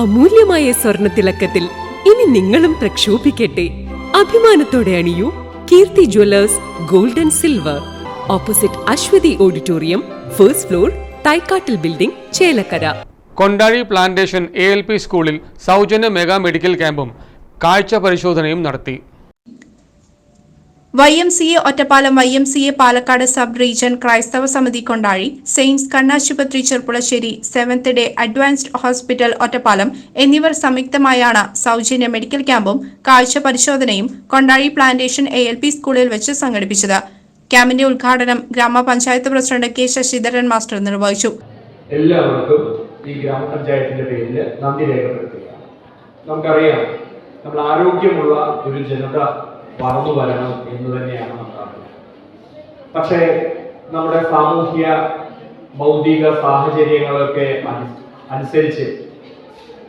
അമൂല്യമായ സ്വർണ തിളക്കത്തിൽ ഇനി നിങ്ങളും പ്രക്ഷോഭിക്കട്ടെ. അഭിമാനത്തോടെ അണിയൂ Keerthi jewellers gold and silver. Opposite Aswathi auditorium first floor തൈക്കാട്ടിൽ building Chelakkara. Kondazhi plantation A L P സ്കൂളിൽ സൗജന്യ മെഗാ മെഡിക്കൽ ക്യാമ്പും കാഴ്ച പരിശോധനയും നടത്തി. Y M C A Ottapalam Y M C A Palakkad sub region ക്രൈസ്തവ സമിതി കൊണ്ടാഴി സെയിൻസ് കണ്ണാശുപത്രി Cherpulassery seventh day advanced hospital Ottapalam എന്നിവർ സംയുക്തമായാണ് സൗജന്യ മെഡിക്കൽ ക്യാമ്പും കാഴ്ച പരിശോധനയും Kondazhi plantation A L P സ്കൂളിൽ വെച്ച് സംഘടിപ്പിച്ചത്. ക്യാമ്പിന്റെ ഉദ്ഘാടനം ഗ്രാമപഞ്ചായത്ത് പ്രസിഡന്റ് കെ ശശിധരൻ മാസ്റ്റർ നിർവഹിച്ചു. എല്ലാവർക്കും ഈ ഗ്രാമപഞ്ചായത്തിന്റെ പേരിൽ നന്ദി രേഖപ്പെടുത്തുകയാണ്. നമുക്കറിയാം നമ്മൾ ആരോഗ്യമുള്ള ഒരു ജനത വളർന്നു വരണം എന്ന് തന്നെയാണ് നമ്മൾ പക്ഷേ നമ്മുടെ സാമൂഹ്യ ഭൗതിക സാഹചര്യങ്ങളൊക്കെ അനു- അനുസരിച്ച്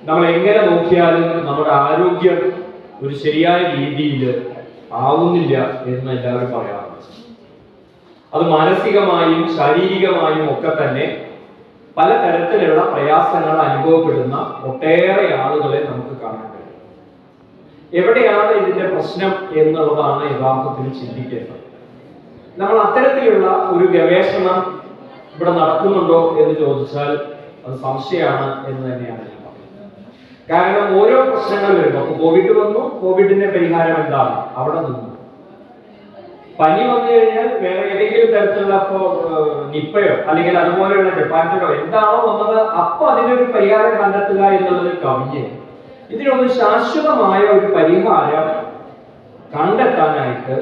നമ്മൾ എങ്ങനെ നോക്കിയാലും നമ്മുടെ ആരോഗ്യം ഒരു ശരിയായ രീതിയിൽ ആവുന്നില്ല എന്ന് എല്ലാവരും പറയാറുണ്ട്. അത് മാനസികമായും ശാരീരികമായും ഒക്കെ തന്നെ പല തരത്തിലുള്ള പ്രയാസങ്ങൾ അനുഭവപ്പെടുന്ന ഒട്ടേറെ ആളുകളെ നമുക്ക് കാണാൻ എവിടെയാണ് ഇതിന്റെ പ്രശ്നം എന്നുള്ളതാണ് യഥാർത്ഥത്തിൽ ചിന്തിക്കേണ്ടത്. നമ്മൾ അത്തരത്തിലുള്ള ഒരു ഗവേഷണം ഇവിടെ നടക്കുന്നുണ്ടോ എന്ന് ചോദിച്ചാൽ അത് സംശയമാണ് എന്ന് തന്നെയാണ് ഞാൻ പറയുന്നത്. കാരണം ഓരോ പ്രശ്നങ്ങൾ വരുമ്പോൾ അപ്പൊ കോവിഡ് വന്നു കോവിഡിന്റെ പരിഹാരം എന്താണ്? അവിടെ നിന്നു. പനി വന്നു കഴിഞ്ഞാൽ വേറെ ഏതെങ്കിലും തരത്തിലുള്ള ഇപ്പോ നിപ്പയോ അല്ലെങ്കിൽ അതുപോലെയുള്ള ജപ്പാൻസോ എന്താണോ വന്നത് അപ്പൊ അതിനൊരു പരിഹാരം കണ്ടെത്തുക എന്നുള്ളത് കവിഞ്ഞ് ഇതിനൊന്ന് ശാശ്വതമായ ഒരു പരിഹാരം കണ്ടെത്താനായിട്ട്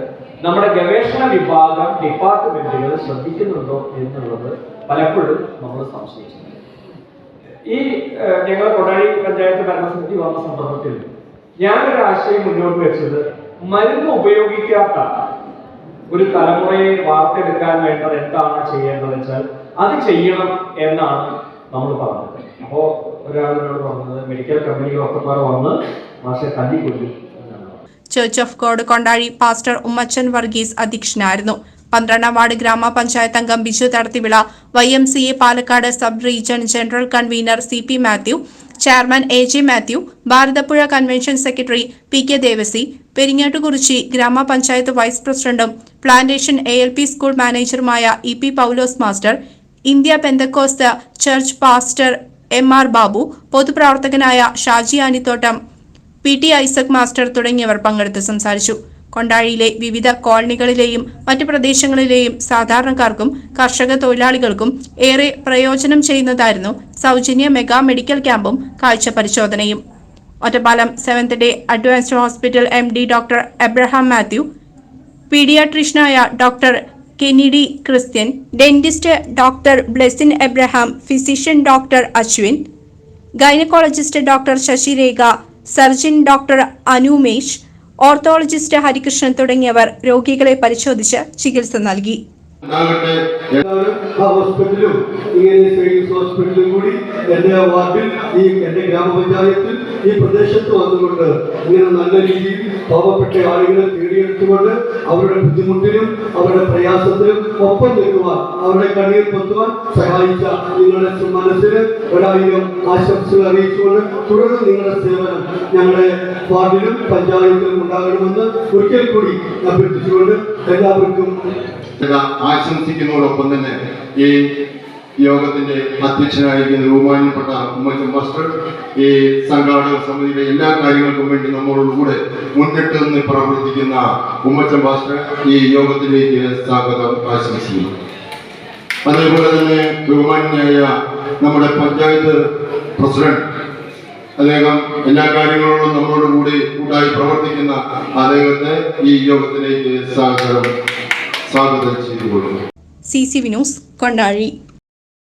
നമ്മുടെ ഗവേഷണ വിഭാഗം ഡിപ്പാർട്ട്മെന്റുകൾ ശ്രദ്ധിക്കുന്നുണ്ടോ എന്നുള്ളത് പലപ്പോഴും നമ്മൾ സംശയിച്ചിട്ടുണ്ട് ഈ ഞങ്ങൾ കൊടാഴി പഞ്ചായത്ത് ഭരണസമിതി വന്ന സന്ദർഭത്തിൽ ഞാനൊരു ആശയം മുന്നോട്ട് വെച്ചത് മരുന്ന് ഉപയോഗിക്കാത്ത ഒരു തലമുറയെ വാർത്തെടുക്കാൻ വേണ്ടത് എന്താണ് ചെയ്യേണ്ടത് വെച്ചാൽ അത് ചെയ്യണം എന്നാണ് നമ്മൾ പറഞ്ഞത് അപ്പോ ഒരാളിനോട് പറഞ്ഞത് മെഡിക്കൽ കമ്പനികളൊക്കെ പാടെ വന്ന് മാഷെ തല്ലിക്കൊല്ലും. Church of God Kondazhi pastor Ummachan Varghese അധ്യക്ഷനായിരുന്നു പന്ത്രണ്ടാം വാർഡ് ഗ്രാമപഞ്ചായത്ത് അംഗം Biju Thadathivila Y M C A Palakkad sub region general convener C P Mathew chairman A J Mathew Bharathapuzha convention secretary P K Devasy Peringottukurissi ഗ്രാമപഞ്ചായത്ത് vice പ്രസിഡന്റും plantation A L P school മാനേജറുമായ E P Paulose master India pentecostal church pastor M R Babu പൊതുപ്രവർത്തകനായ Shaji Aanithottam P T Isaac master തുടങ്ങിയവർ പങ്കെടുത്ത് സംസാരിച്ചു. കൊണ്ടാഴിയിലെ വിവിധ കോളനികളിലെയും മറ്റു പ്രദേശങ്ങളിലെയും സാധാരണക്കാർക്കും കർഷക തൊഴിലാളികൾക്കും ഏറെ പ്രയോജനം ചെയ്യുന്നതായിരുന്നു സൗജന്യ മെഗാ മെഡിക്കൽ ക്യാമ്പും കാഴ്ച പരിശോധനയും. Ottapalam seventh day advanced hospital M D doctor Abraham Mathew പീഡിയാട്രീഷ്യനായ doctor Kennedy Christian dentist doctor Blessin Abraham physician doctor Aswin gynaecologist doctor Sasirekha surgeon doctor Anumesh orthologist Harikrishnan തുടങ്ങിയവർ രോഗികളെ പരിശോധിച്ച് ചികിത്സ നൽകി. ഹോസ്പിറ്റലും ഇങ്ങനെ ഹോസ്പിറ്റലും കൂടി എന്റെ വാർഡിൽ ഈ എന്റെ ഗ്രാമപഞ്ചായത്തിൽ ഈ പ്രദേശത്ത് വന്നുകൊണ്ട് ഇങ്ങനെ നല്ല രീതിയിൽ പാവപ്പെട്ട ആളുകളെ തേടിയെടുത്തുകൊണ്ട് അവരുടെ ബുദ്ധിമുട്ടിലും അവരുടെ പ്രയാസത്തിലും ഒപ്പം നിൽക്കുവാൻ അവരുടെ കണ്ണീർ പൊത്തുവാൻ സഹായിച്ച നിങ്ങളുടെ മനസ്സിൽ ഒരായിരം ആശംസകൾ അറിയിച്ചുകൊണ്ട് തുടർന്ന് നിങ്ങളുടെ സേവനം ഞങ്ങളുടെ വാർഡിലും പഞ്ചായത്തിലും ഉണ്ടാകണമെന്ന് ഒരിക്കൽ കൂടി അഭ്യർത്ഥിച്ചുകൊണ്ട് എല്ലാവർക്കും ആശംസിക്കുന്നതോടൊപ്പം തന്നെ ഈ യോഗത്തിന്റെ അധ്യക്ഷനായിരിക്കുന്ന ബഹുമാനപ്പെട്ട ഉമ്മച്ചൻ മാസ്റ്റർ ഈ സംഘാടക സമിതിയിലെ എല്ലാ കാര്യങ്ങൾക്കും വേണ്ടി നമ്മളോടുകൂടെ മുന്നിട്ട് നിന്ന് പ്രവർത്തിക്കുന്ന ഉമ്മച്ചൻ മാസ്റ്റർ ഈ യോഗത്തിലേക്ക് സ്വാഗതം ആശംസിക്കുന്നു. അതേപോലെ തന്നെ ബഹുമാനായ നമ്മുടെ പഞ്ചായത്ത് പ്രസിഡന്റ് അദ്ദേഹം എല്ലാ കാര്യങ്ങളോടും നമ്മളോട് കൂടി കൂട്ടായി പ്രവർത്തിക്കുന്ന അദ്ദേഹത്തെ ഈ യോഗത്തിലേക്ക് സ്വാഗതം സ്വാഗതം ചെയ്തു കൊടുക്കുന്നു സി സി വിനോസ് കൊണ്ടാഴി.